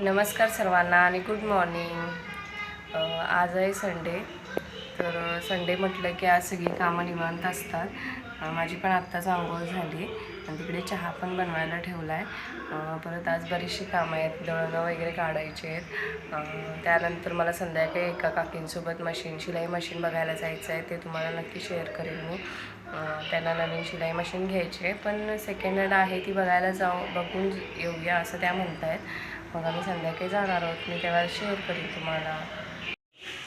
नमस्कार सर्वांना आणि गुड मॉर्निंग आज आहे संडे तर संडे म्हटलं की आज सगळी कामं निवांत असतात. माझी पण आत्ताच आंघोळ झाली आणि तिकडे चहा पण बनवायला ठेवला आहे परत आज बरीचशी कामं आहेत. दळणं वगैरे काढायची आहेत. त्यानंतर मला संध्याकाळी एका काकींसोबत मशीन शिलाई मशीन बघायला जायचं आहे. ते तुम्हाला नक्की शेअर करेन मी. त्यांना नवीन शिलाई मशीन घ्यायची आहे. पण सेकंड हँड आहे ती बघायला जाऊ बघून येऊया असं त्या म्हणत आहेत मग आम्ही संध्याकाळी जाणार आहोत. मी तेव्हा शेअर करीन तुम्हाला.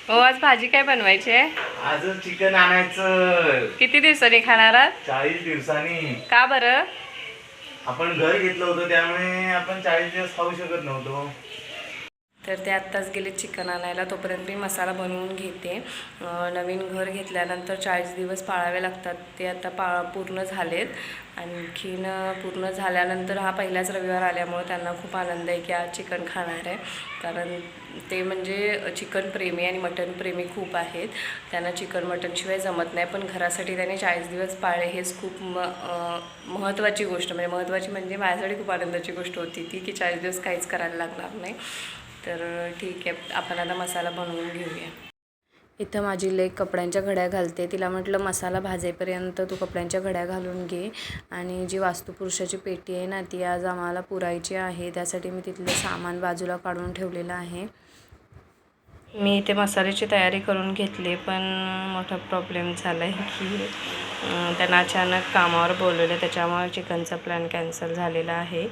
हो आज भाजी काय बनवायची आहे? आज चिकन आणायचं. किती दिवसांनी खाणार आहात? चाळीस दिवसांनी. का बरं? आपण घर घेतलं होतं त्यामुळे आपण चाळीस दिवस खाऊ शकत नव्हतो. तर ते आत्ताच गेले चिकन आणायला. तोपर्यंत मी मसाला बनवून घेते. नवीन घर घेतल्यानंतर चाळीस दिवस पाळावे लागतात. ते आता पा पूर्ण झालेत. आणखीन पूर्ण झाल्यानंतर हा पहिलाच रविवार आल्यामुळे त्यांना खूप आनंद आहे की आज चिकन खाणार आहे. कारण ते म्हणजे चिकन प्रेमी आणि मटन प्रेमी खूप आहेत. त्यांना चिकन मटनशिवाय जमत नाही. पण घरासाठी त्यांनी चाळीस दिवस पाळले हेच खूप म महत्त्वाची गोष्ट. म्हणजे महत्त्वाची म्हणजे माझ्यासाठी खूप आनंदाची गोष्ट होती ती की चाळीस दिवस काहीच करायला लागणार नाही. तर ठीक आहे. आपण आता मसाला बनवून घेऊया. इथं माझी लेक कपड्यांच्या घड्या घालते. तिला म्हटलं मसाला भाजेपर्यंत तू कपड्यांच्या घड्या घालून घे. आणि जी वास्तुपुरुषाची पेटी आहे ना ती आज आम्हाला पुरायची आहे. त्यासाठी मी तिथलं सामान बाजूला काढून ठेवलेलं आहे. मी इथे मसाल्याची तयारी करून घेतली पण मोठा प्रॉब्लेम झाला आहे की त्यांना अचानक कामावर बोलवलं. त्याच्यामुळे चिकनचा प्लॅन कॅन्सल झालेला आहे.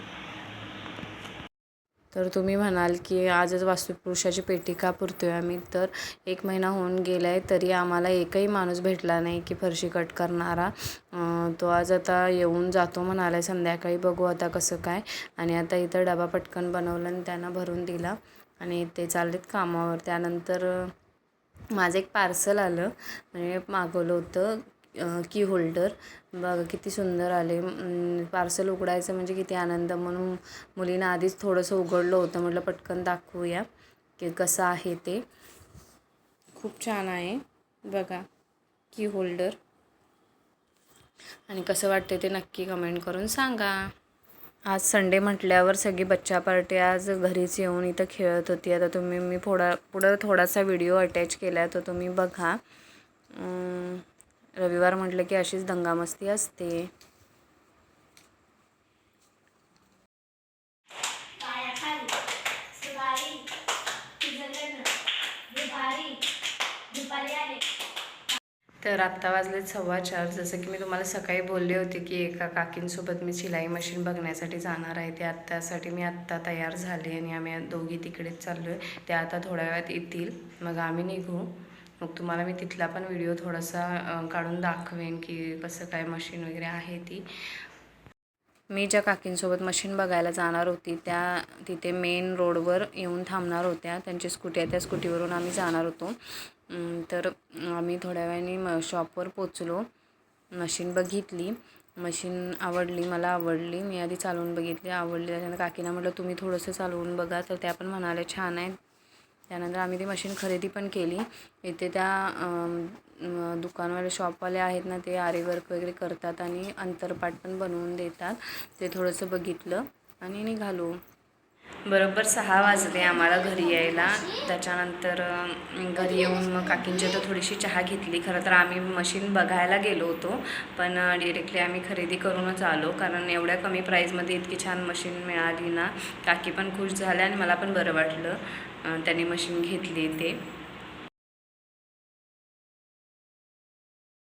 तर तुम्ही म्हणाल की आजच वास्तुपुरुषाची पेटी का पुरतोय आम्ही? तर एक महिना होऊन गेला आहे तरी आम्हाला एकही माणूस भेटला नाही की फरशी कट करणारा. तो आज आता येऊन जातो म्हणाला आहे संध्याकाळी बघू आता कसं काय. आणि आता इथं डबा पटकन बनवला आणि त्यांना भरून दिला. आणि ते चाललेत कामावर. त्यानंतर माझं एक पार्सल आलं. म्हणजे मागवलं होतं. की होल्डर बघा किती सुंदर आले. पार्सल उघडायचं म्हणजे किती आनंद. म्हणून मुलीनं आधीच थोडंसं उघडलं होतं. म्हटलं पटकन दाखवूया की कसं आहे ते. खूप छान आहे. बघा की होल्डर आणि कसं वाटते ते नक्की कमेंट करून सांगा. आज संडे म्हटल्यावर सगळी बच्चा पार्टी आज घरीच येऊन इथं खेळत होती. आता तुम्ही मी थोडा पुढं थोडासा व्हिडिओ अटॅच केला आहे तो तुम्ही बघा. रविवार म्हटलं की अशीच दंगामस्ती असते. तर आत्ता वाजले सव्वा चार. जसं की मी तुम्हाला सकाळी बोलले होते की एका काकींसोबत मी शिलाई मशीन बघण्यासाठी जाणार आहे. ते आत्तासाठी मी आत्ता तयार झाले आणि आम्ही दोघी तिकडेच चाललो आहे ते आता थोड्या वेळात येतील. मग आम्ही निघू. मग तुम्हाला मी तिथला पण व्हिडिओ थोडासा काढून दाखवेन की कसं काय मशीन वगैरे आहे ती. मी ज्या काकींसोबत मशीन बघायला जाणार होती त्या तिथे मेन रोडवर येऊन थांबणार होत्या. त्यांची स्कूटी आहे त्या स्कूटीवरून आम्ही जाणार होतो. तर आम्ही थोड्या वेळाने म शॉपवर पोचलो मशीन बघितली. मशीन आवडली मला आवडली. मी आधी चालवून बघितली आवडली. त्याच्यानंतर काकीना म्हटलं तुम्ही थोडंसं चालवून बघा. तर त्या पण म्हणाल्या छान आहे. त्यानंतर आम्ही ती मशीन खरेदी पण केली. इथे त्या दुकानवाले शॉपवाले आहेत ना ते आरेवर्क वगैरे करतात आणि अंतरपाट पण बनवून देतात. ते थोडंसं बघितलं आणि निघालो. बरोबर सहा वाजले आम्हाला घरी यायला. त्याच्यानंतर घरी येऊन मग काकींची तर थोडीशी चहा घेतली. खरं तर आम्ही मशीन बघायला गेलो होतो पण डिरेक्टली आम्ही खरेदी करूनच आलो. कारण एवढ्या कमी प्राईजमध्ये इतकी छान मशीन मिळाली ना. काकी पण खुश झाल्या आणि मला पण बरं वाटलं त्यांनी मशीन घेतली ते.